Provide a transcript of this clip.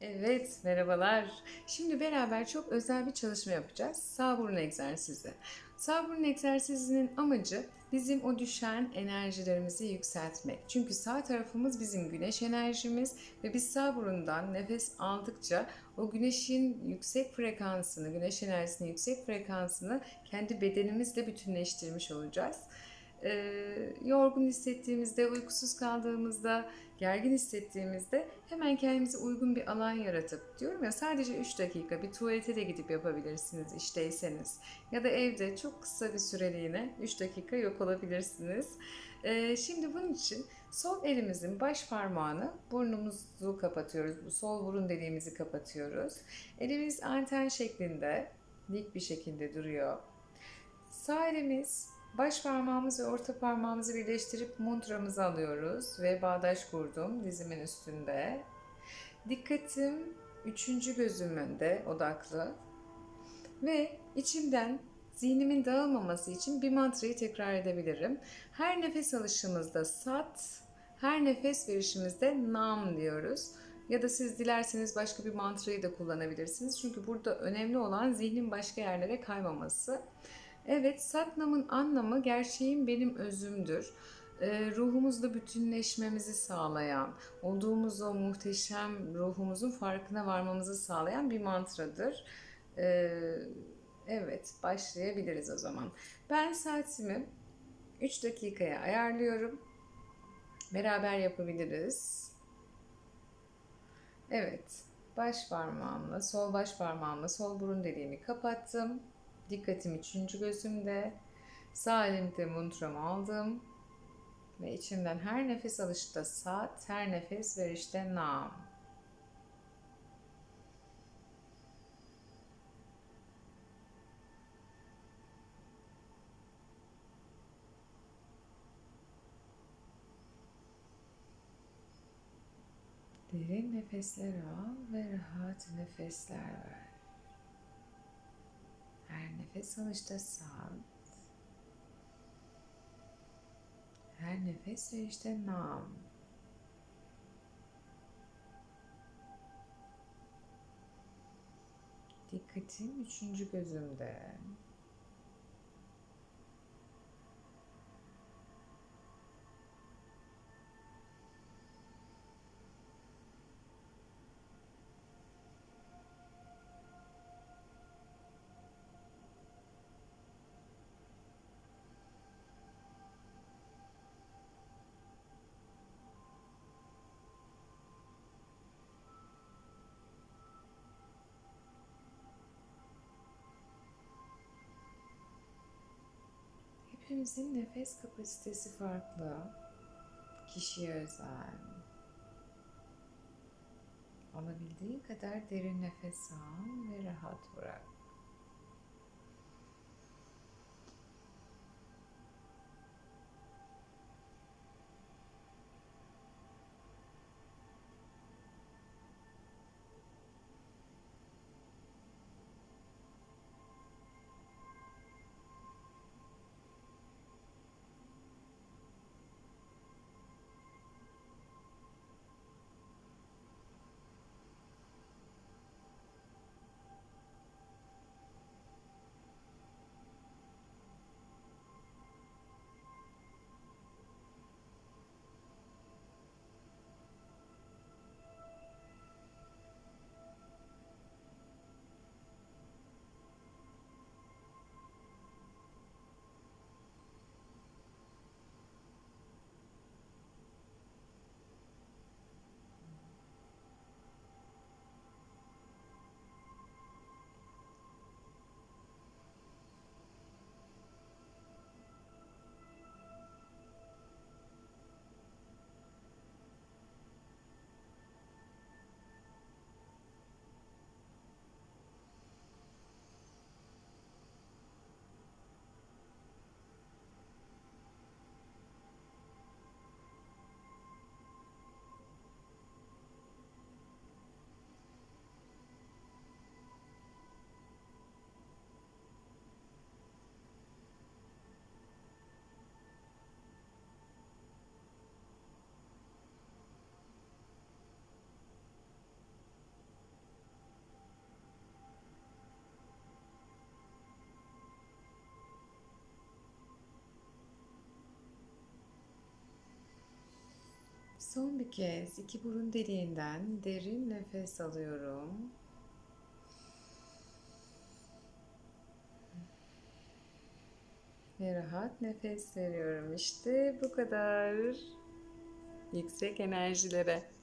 Evet, merhabalar. Şimdi beraber çok özel bir çalışma yapacağız. Sağ burun egzersizi. Sağ burun egzersizinin amacı bizim o düşen enerjilerimizi yükseltmek. Çünkü sağ tarafımız bizim güneş enerjimiz ve biz sağ burundan nefes aldıkça o güneşin yüksek frekansını, güneş enerjisinin yüksek frekansını kendi bedenimizle bütünleştirmiş olacağız. Ee, yorgun hissettiğimizde, uykusuz kaldığımızda, gergin hissettiğimizde hemen kendimize uygun bir alan yaratıp diyorum ya sadece 3 dakika bir tuvalete de gidip yapabilirsiniz işteyseniz ya da evde çok kısa bir süreliğine 3 dakika yok olabilirsiniz. Ee, şimdi bunun için sol elimizin baş parmağını burnumuzu kapatıyoruz. Bu sol burun deliğimizi kapatıyoruz. Elimiz anten şeklinde dik bir şekilde duruyor. Sağ elimiz baş parmağımız ve orta parmağımızı birleştirip mudramızı alıyoruz ve bağdaş kurdum dizimin üstünde. Dikkatim üçüncü gözümünde odaklı ve içimden zihnimin dağılmaması için bir mantrayı tekrar edebilirim. Her nefes alışımızda sat, her nefes verişimizde nam diyoruz. Ya da siz dilerseniz başka bir mantrayı da kullanabilirsiniz. Çünkü burada önemli olan zihnin başka yerlere kaymaması. Evet, Satnam'ın anlamı gerçeğin benim özümdür. Ee, ruhumuzla bütünleşmemizi sağlayan, olduğumuz o muhteşem ruhumuzun farkına varmamızı sağlayan bir mantradır. Ee, evet, başlayabiliriz o zaman. Ben saatimi 3 dakikaya ayarlıyorum. Beraber yapabiliriz. Evet, baş parmağımla, sol baş parmağımla sol burun deliğimi kapattım. Dikkatim üçüncü gözümde. Sağ elimde mantramı aldım. Ve içimden her nefes alışta sat, her nefes verişte nam. Derin nefesler al ve rahat nefesler ver. Her nefes alışta sat. Her nefes verişte nam. Dikkatim üçüncü gözümde. Hepimizin nefes kapasitesi farklı. Kişiye özel. Alabildiğin kadar derin nefes al ve rahat bırak. Son bir kez iki burun deliğinden derin nefes alıyorum. Ve rahat nefes veriyorum. İşte bu kadar. Yüksek enerjilere.